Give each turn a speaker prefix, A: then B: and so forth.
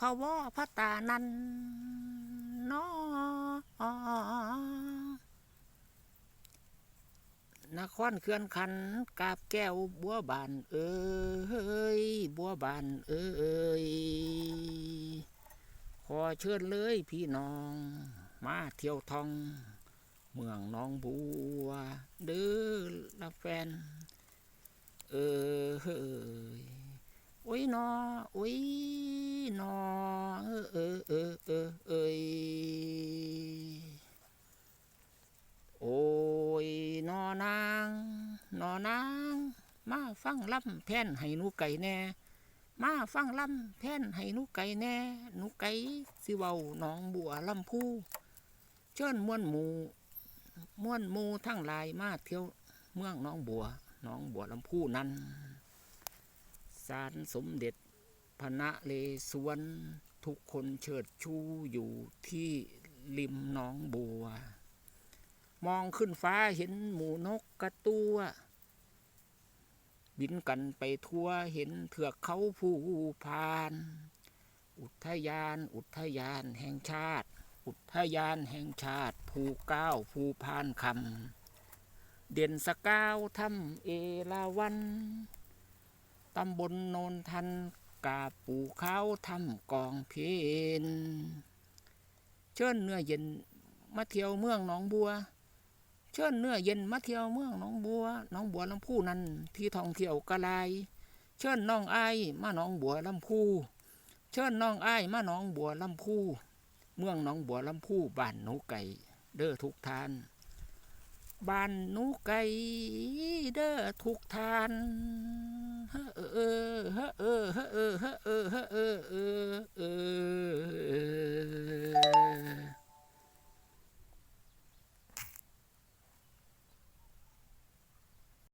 A: พะวอพระตานันนอนครเขื่อนขันกาบแก้วบัวบานเอ้ยบัวบานเอ้ยขอเชิญเลยพี่น้อง มาเที่ยวทอง เมืองน้องบัว เด้อละแฟน เออเฮ้ยโอ้ยนอโอ้ย นอเออเออเออเออเอยโอ้ยนอนางนอนาง มาฟังลำแพ่นให้นูไก่แน่มาฟังลำแพ่นให้นูไก่แน่นูไก่สิเว้าหนองบัวลำพูเชิญมวนหมูมวนหมูทั้งหลายมาเที่ยวเมืองหน้องบัวหน้องบัวลำพูนั้นศาลสมเด็จ พระนเลสวนทุกคนเชิดชูอยู่ที่ริมหน้องบัว มองขึ้นฟ้าเห็นหมูนกกระตัวบินกันไปทั่วเห็นเถือกเขาผู้พาน อุทยาน อุทยานแห่งชาติ อุทยานแห่งชาติ ภูเก้าภูพานคำเด่นสก้าวทำเอราวันตำบลโนนทัน กาปูเขาทำกองเพนเชิญเนื้อเย็นมาเที่ยวเมืองหนองบัว เชิญเนื้อเย็นมาเที่ยวเมืองหนองบัวหนองบัวลำพูนั้นที่ท่องเที่ยวกระลายเชิญน้องไอ้มาหนองบัวลำพูเชิญน้องไอ้มาหนองบัวลำพูเมืองหนองบัวลำพูบ้านหนูไก่ เด้อทุกทานบ้านหนูไก่เด้อทุกทานเฮ้อ เออเฮ้อเอ